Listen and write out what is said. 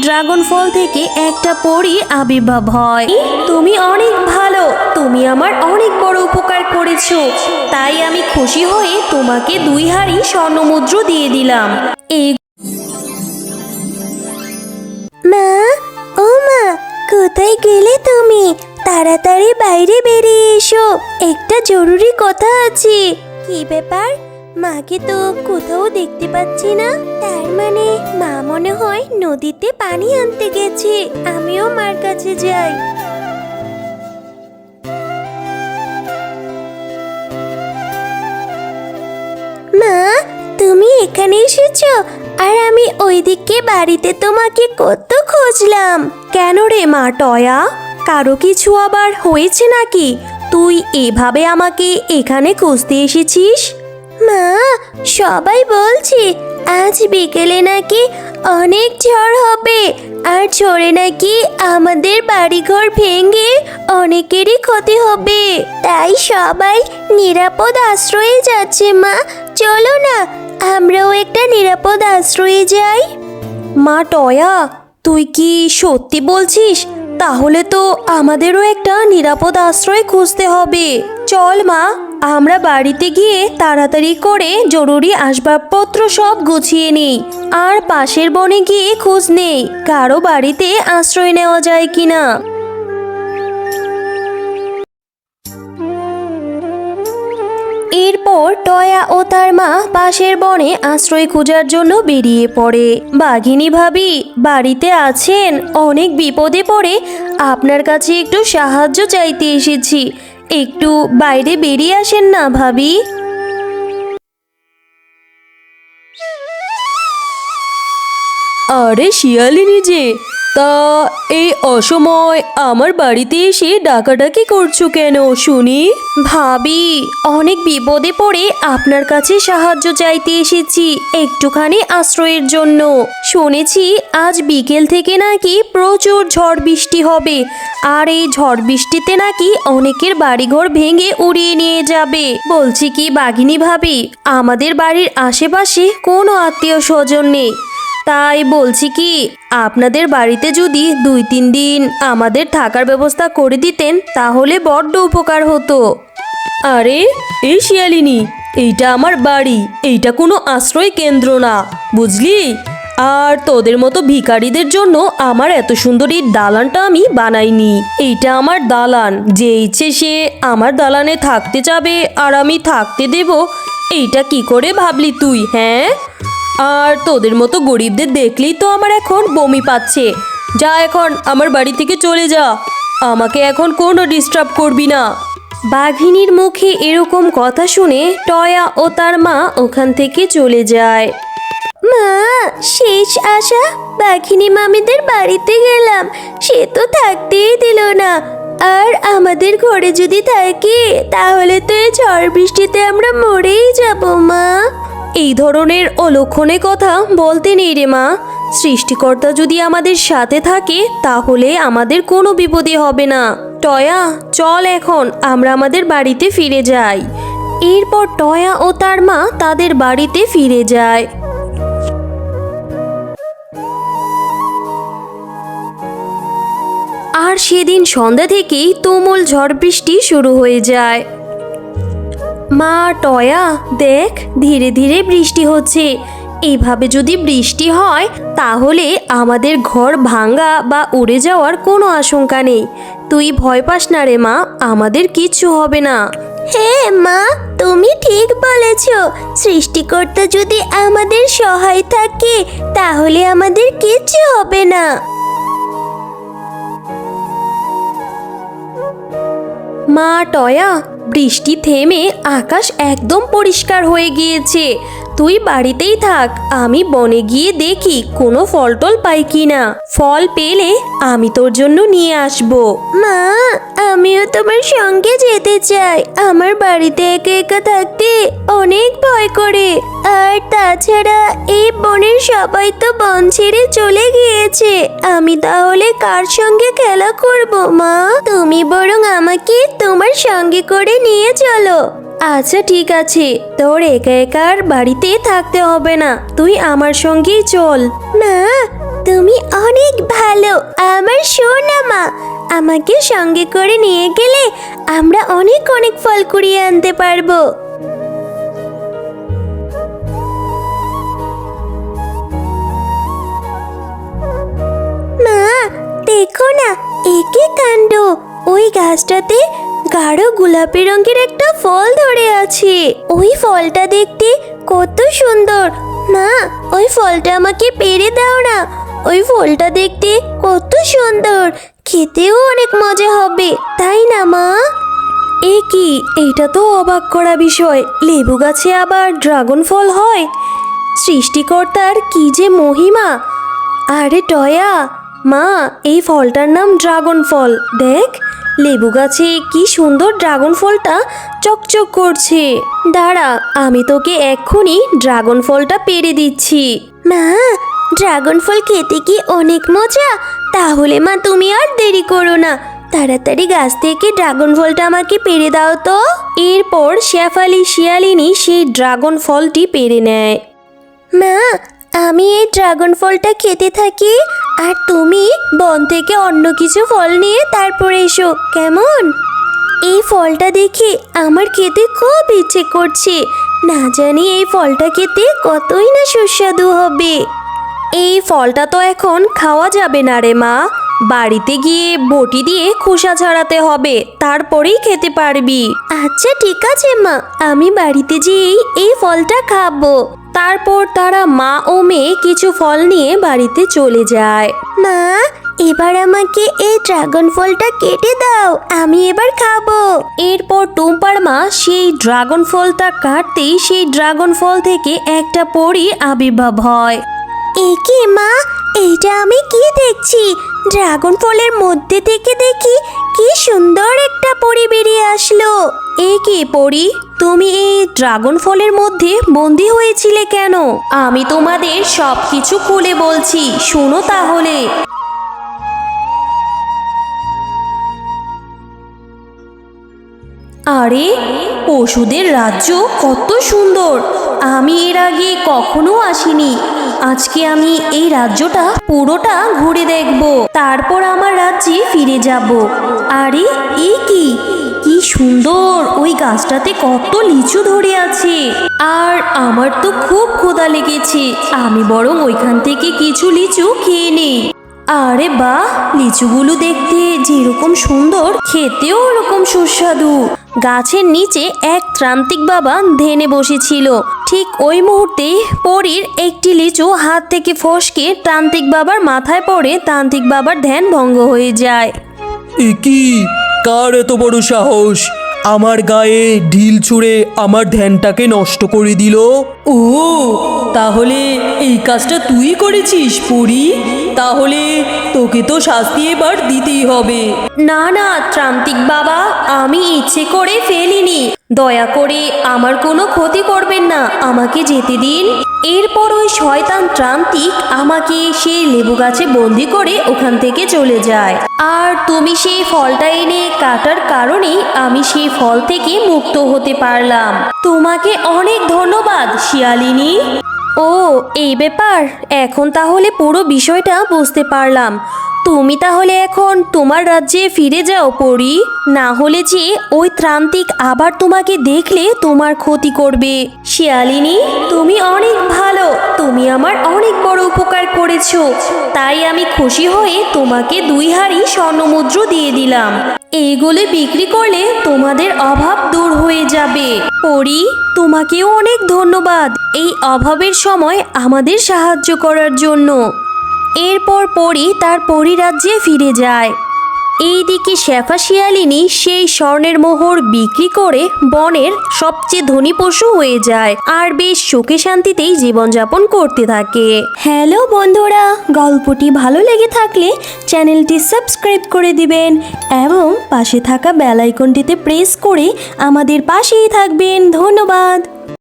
Dragon ফল থেকে একটা পরীর আবির্ভাব হয়। তুমি অনেক ভালো। তুমি আমার অনেক বড় উপকার করেছ। তাই আমি খুশি হয়ে তোমাকে দুই হাড়ি স্বর্ণমুদ্র দিয়ে দিলাম। মা, ও মা, কোথায় গেলে তুমি? তাড়াতাড়ি বাইরে বেরিয়ে এসো। একটা জরুরি কথা আছে। কি ব্যাপার? মাকে তো কোথাও দেখতে পাচ্ছি না। তার মানে মা মনে হয় নদীতে পানি আনতে গেছে। আমিও মার কাছে যাই। মা, তুমি এখানে এসেছ? আর আমি ওইদিকে বাড়িতে তোমাকে কত খুঁজলাম। কেন রে মা টয়া? কারও কিছু আবার হয়েছে নাকি? তুই এভাবে আমাকে এখানে খুঁজতে এসেছিস? মা, সবাই বলছে আজ বিকেলে নাকি অনেক ঝড় হবে। আর ঝড়ে নাকি আমাদের বাড়িঘর ভেঙে অনেকেরই ক্ষতি হবে। তাই সবাই নিরাপদ আশ্রয়ে যাচ্ছে মা। চলো না, আমরাও একটা নিরাপদ আশ্রয়ে যাই। মা টয়া, তুই কি সত্যি বলছিস? তাহলে তো আমাদেরও একটা নিরাপদ আশ্রয় খুঁজতে হবে। চল মা। আমরা বাড়িতে গিয়ে তাড়াতাড়ি করে জরুরি আসবাবপত্র সব গুছিয়ে নিই। আর পাশের বনে গিয়ে খোঁজ নেই, কারও বাড়িতে আশ্রয় নেওয়া যায় কিনা। এরপর টয়া ও তার মা পাশের বনে আশ্রয় খোঁজার জন্য বেরিয়ে পড়ে। বাঘিনী ভাবি, বাড়িতে আছেন, অনেক বিপদে পড়ে, আপনার কাছে একটু সাহায্য চাইতে এসেছি। একটু বাইরে বেরিয়ে আসেন না ভাবি। আরে শিয়ালিনী যে তা, এই অসময় আমার বাড়িতে এসে ডাকাডাকি করছ কেন, শুনি? ভাবি, অনেক বিপদে পড়ে আপনার কাছে সাহায্য চাইতে এসেছি, একটুখানি আশ্রয়ের জন্য। শুনেছি আজ বিকেল থেকে নাকি প্রচুর ঝড় বৃষ্টি হবে, আর এই ঝড় বৃষ্টিতে নাকি অনেকের বাড়িঘর ভেঙে উড়িয়ে নিয়ে যাবে। বলছি কি বাঘিনী ভাবি, আমাদের বাড়ির আশেপাশে কোনো আত্মীয় স্বজন নেই? তাই বলছি কি, আপনাদের বাড়িতে যদি দুই তিন দিন আমাদের থাকার ব্যবস্থা করে দিতেন, তাহলে বড্ড উপকার হতো। আরে, এই শিয়ালিনী, এইটা আমার বাড়ি, এইটা কোনো আশ্রয় কেন্দ্র না, বুঝলি? আর তোদের মতো ভিখারিদের জন্য আমার এত সুন্দর এই দালানটা আমি বানাইনি। এইটা আমার দালান, যে ইচ্ছে সে আমার দালানে থাকতে যাবে আর আমি থাকতে দেব। এইটা কি করে ভাবলি তুই হ্যাঁ? আর তোদের মতো গরিবদের দেখলেই তো আমার এখন বমি পাচ্ছে। যা এখন আমার বাড়ি থেকে চলে যা। আমাকে এখন কোনো ডিস্টার্ব করবি না। বাঘিনীর মুখে এরকম কথা শুনে টয়া ও তার মা ওখান থেকে চলে যায়। মা, শেষ আশা, বাঘিনী মামিদের বাড়িতে গেলাম। সে তো থাকতেই দিল না। আর আমাদের ঘরে যদি থাকে, তাহলে তো এই ঝড় বৃষ্টিতে আমরা মরেই যাব, মা। এই ধরনের অলক্ষণে কথা বলতে নেই রে মা। সৃষ্টিকর্তা যদি আমাদের সাথে থাকে, তাহলে আমাদের কোনো বিপদে হবে না। টয়া, চল এখন, আমরা আমাদের বাড়িতে ফিরে যাই। এরপর টয়া ও তার মা তাদের বাড়িতে ফিরে যায়। আর সেদিন সন্ধ্যা থেকেই তুমুল ঝড় বৃষ্টি শুরু হয়ে যায়। মা টয়া দেখ ধীরে ধীরে বৃষ্টি হচ্ছে। এভাবে যদি বৃষ্টি হয় তাহলে আমাদের ঘর ভাঙা বা উড়ে যাওয়ার কোনো আশঙ্কা নেই। তুই ভয় পাস না রে মা আমাদের কিচ্ছু হবে না। হ্যাঁ মা তুমি ঠিক বলেছ। সৃষ্টিকর্তা যদি আমাদের সহায় থাকে তাহলে আমাদের কিচ্ছু হবে না। মা টয়া বৃষ্টি থেমে আকাশ একদম পরিষ্কার হয়ে গিয়েছে। তুই বাড়িতেই থাক, আমি বনে গিয়ে দেখি কোনো ফল টল পাই কি না ফল পেলে আমি তোর জন্য নিয়ে আসব। মা, আমিও তোমার সঙ্গে যেতে চাই। আমার বাড়িতে একা একা থাকতে অনেক ভয় করে। আর তাছাড়া এই বনের সবাই তো বন ছেড়ে চলে গিয়েছে। আমি তাহলে কার সঙ্গে খেলা করব, মা? তুমি বরং আমাকে তোমার সঙ্গে করে নিয়ে চলো। আচ্ছা ঠিক আছে। তোর একা একার বাড়িতে থাকতে হবে না। তুই আমার সঙ্গেই চল। মা, তুমি অনেক ভালো। আমার সোনা মা, আমাকে সঙ্গে করে নিয়ে গেলে আমরা অনেক অনেক ফল কুড়িয়ে আনতে পারব। মা, দেখো না একে কাণ্ড। ওই গাছটাতে গাঢ় গোলাপি রঙের একটা ফল ধরে আছে। ওই ফলটা দেখতে কত সুন্দর। মা, ওই ফলটা আমাকে পেরে দাও না। ওই ফলটা দেখতে কত সুন্দর। খেতেও অনেক মজা হবে, তাই না, মা? এ কি? এটা তো অবাক করা বিষয়। লেবু গাছে আবার ড্রাগন ফল হয়? সৃষ্টিকর্তার কি যে মহিমা। আরে টয়া, মা, এই ফলটার নাম ড্রাগন ফল। দেখ লেবু গাছে কি সুন্দর ড্রাগন ফলটা চকচক করছে। দাঁড়া, আমি তোকে এক্ষুনি ড্রাগন ফলটা পেরে দিচ্ছি। মা, ড্রাগন ফল খেতে কি অনেক মজা? তাহলে মা, তুমি আর দেরি করো না। তাড়াতাড়ি গাছ থেকে ড্রাগন ফলটা আমাকে পেরে দাও তো। এরপর শেফালি শিয়ালিনী সেই ড্রাগন ফলটি পেরে নেয়। মা আমি এই ড্রাগন ফলটা খেতে থাকি, আর তুমি বন থেকে অন্য কিছু ফল নিয়ে তারপরে এসো, কেমন? এই ফলটা দেখে আমার খেতে খুব ইচ্ছে করছে। না জানি এই ফলটা খেতে কতই না সুস্বাদু হবে। এই ফলটা তো এখন খাওয়া যাবে না রে মা। বাড়িতে গিয়ে বটি দিয়ে খোসা ছাড়াতে হবে তারপরেই খেতে পারবি। আচ্ছা ঠিক আছে মা। আমি বাড়িতে যেয়েই এই ফলটা খাব। তারপর তারা মা ও মেয়ে কিছু ফল নিয়ে বাড়িতে চলে যায়। মা এবার আমাকে এই ড্রাগন ফলটা কেটে দাও আমি এবার খাব। এরপর টুম্পার মা সেই ড্রাগন ফলটা কাটতেই সেই ড্রাগন ফল থেকে একটা পরীর আবির্ভাব হয়। একে মা? এইটা আমি কি দেখছি। ড্রাগন ফলের মধ্যে থেকে দেখি কি সুন্দর একটা পরি বেরিয়ে আসলো। এ কি পরি? তুমি এই ড্রাগন ফলের মধ্যে বন্দি হয়েছিলে কেন? আমি তোমাদের সব কিছু খুলে বলছি, শোনো তাহলে। আরে, পশুদের রাজ্য কত সুন্দর। আমি এর আগে কখনো আসিনি। আজকে আমি এই রাজ্যটা পুরোটা ঘুরে দেখব। তারপর আমার রাজ্যে ফিরে যাব। আরে এই কি? কি সুন্দর! ওই গাছটাতে কত লিচু ধরে আছে। আর আমার তো খুব ক্ষুধা লেগেছে। আমি বরং ওইখান থেকে কিছু লিচু খেয়ে নেই। আরে বাহ লিচুগুলো দেখতে যেরকম সুন্দর, খেতেও ওরকম সুস্বাদু। গাছের নিচে এক ত্রান্তিক বাবা ধেনে বসেছিল। ঠিক ওই মুহূর্তে পরীর একটি লিচু হাত থেকে ফসকে তান্ত্রিক বাবার মাথায় পড়ে তান্ত্রিক বাবার ধ্যান ভঙ্গ হয়ে যায়। কি? কার এত বড় সাহস? আমার গায়ে ঢিল ছুঁড়ে আমার ধ্যানটাকে নষ্ট করে দিল। ও তাহলে এই কাজটা তুই করেছিস পুরি? তাহলে তোকে তো শাস্তি এবার দিতেই হবে। না না ত্রান্তিক বাবা আমি ইচ্ছে করে ফেলিনি। দয়া করে আমার কোনো ক্ষতি করবেন না, আমাকে যেতে দিন। এরপর ওই শয়তান ত্রান্তিক আমাকে সেই লেবু গাছে বন্দি করে ওখান থেকে চলে যায়। আর তুমি সেই ফলটা এনে কাটার কারণেই আমি সেই ফল থেকে মুক্ত হতে পারলাম। তোমাকে অনেক ধন্যবাদ, শিয়ালিনী। ও, এই ব্যাপার। এখন তাহলে পুরো বিষয়টা বুঝতে পারলাম। তুমি তাহলে এখন তোমার রাজ্যে ফিরে যাও, পরি। না হলে যে ওই ত্রান্তিক আবার তোমাকে দেখলে তোমার ক্ষতি করবে। শিয়ালিনী, তুমি অনেক ভালো। তুমি আমার অনেক বড় উপকার করেছ। তাই আমি খুশি হয়ে তোমাকে দুই হাড়ি স্বর্ণমুদ্র দিয়ে দিলাম। এইগুলো বিক্রি করলে তোমাদের অভাব দূর হয়ে যাবে। পরি, তোমাকেও অনেক ধন্যবাদ এই অভাবের সময় আমাদের সাহায্য করার জন্য। এরপর পরি তার পরিরাজ্যে ফিরে যায়। এইদিকে শেফা শিয়ালিনী সেই স্বর্ণের মোহর বিক্রি করে বনের সবচেয়ে ধনী পশু হয়ে যায় আর বেশ সুখে শান্তিতেই জীবনযাপন করতে থাকে। হ্যালো বন্ধুরা, গল্পটি ভালো লেগে থাকলে চ্যানেলটি সাবস্ক্রাইব করে দিবেন এবং পাশে থাকা বেল আইকনটিতে প্রেস করে আমাদের পাশেই থাকবেন। ধন্যবাদ।